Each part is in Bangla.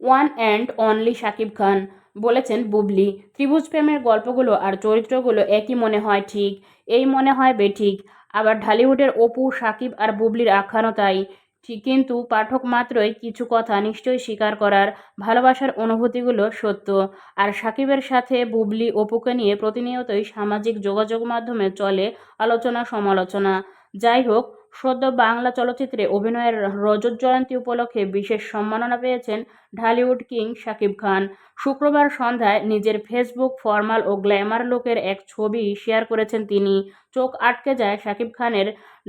One and only Shakib Khan বলেছেন বুবলি, ত্রিভুজ প্রেমের গল্পগুলো আর চরিত্রগুলো একই মনে হয় ঠিক, এই মনে হয় বেঠিক আবার ঢালিউডের অপু, সাকিব আর বুবলির আখ্যানও তাই। ঠিক কিন্তু পাঠক মাত্রই কিছু কথা নিশ্চয়ই স্বীকার করার ভালোবাসার অনুভূতিগুলো সত্য। আর সাকিবের সাথে বুবলি, অপুকে নিয়ে প্রতিনিয়তই সামাজিক যোগাযোগ মাধ্যমে চলে আলোচনা সমালোচনা যাই হোক সদ্য বাংলা চলচ্চিত্রে অভিনয়ের রজত জয়ন্তী উপলক্ষে বিশেষ সম্মাননা পেয়েছেন ঢালিউড কিং শাকিব খান। শুক্রবার সন্ধ্যায় নিজের ফেসবুক ফর্মাল ও গ্ল্যামার লুকের এক ছবি শেয়ার করেছেন তিনি। চোখ আটকে যায় শাকিব খানের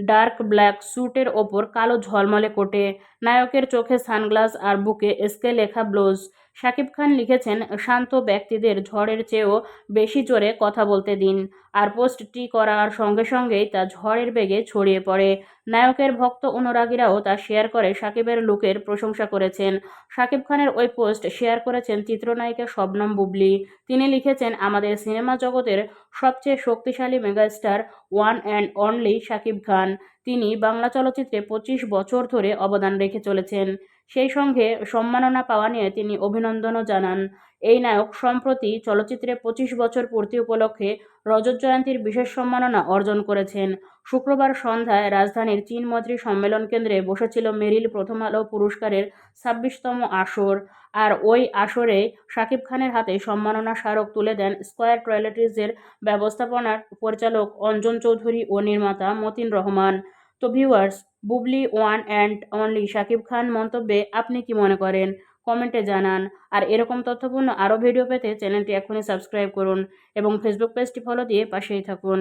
ডার্ক ব্ল্যাক স্যুটের ওপর কালো ঝলমলে কোটে। নায়কের চোখে সানগ্লাস আর বুকে এসকে লেখা ব্লাউজ শাকিব খান লিখেছেন, শান্ত ব্যক্তিদের ঝড়ের চেয়েও বেশি জোরে কথা বলতে দিন। আর পোস্টটি করার সঙ্গে সঙ্গেই তা ঝড়ের বেগে ছড়িয়ে পড়ে। নায়কের ভক্ত অনুরাগীরাও তা শেয়ার করে সাকিবের লুকের প্রশংসা করেছেন। সাকিব খানের ওই পোস্ট শেয়ার করেছেন চিত্রনায়িকা শবনম বুবলি। তিনি লিখেছেন, আমাদের সিনেমা জগতের সবচেয়ে শক্তিশালী megastar, one and only Shakib Khan. তিনি বাংলা চলচ্চিত্রে পঁচিশ বছর ধরে অবদান রেখে চলেছেন। সেই সঙ্গে সম্মাননা পাওয়া নিয়ে তিনি অভিনন্দনও জানান। এই নায়ক সম্প্রতি চলচ্চিত্রে পঁচিশ বছর পূর্তি উপলক্ষে রজত জয়ন্তীর বিশেষ সম্মাননা অর্জন করেছেন। শুক্রবার সন্ধ্যায় রাজধানীর চীন মৈত্রী সম্মেলন কেন্দ্রে বসেছিল মেরিল প্রথম আলো পুরস্কারের ছাব্বিশতম আসর। আর ওই আসরে শাকিব খানের হাতে সম্মাননা স্মারক তুলে দেন স্কয়ার টয়লেট্রিজের ব্যবস্থাপনার পরিচালক অঞ্জন চৌধুরী ও নির্মাতা মতিন রহমান। তো viewers, Bubly one and only Shakib Khan মন্তব্যে আপনি কি মনে করেন? কমেন্টে জানান। আর এরকম তথ্যপূর্ণ আরও ভিডিও পেতে চ্যানেলটি এখনই সাবস্ক্রাইব করুন এবং ফেসবুক পেজটি ফলো দিয়ে পাশেই থাকুন।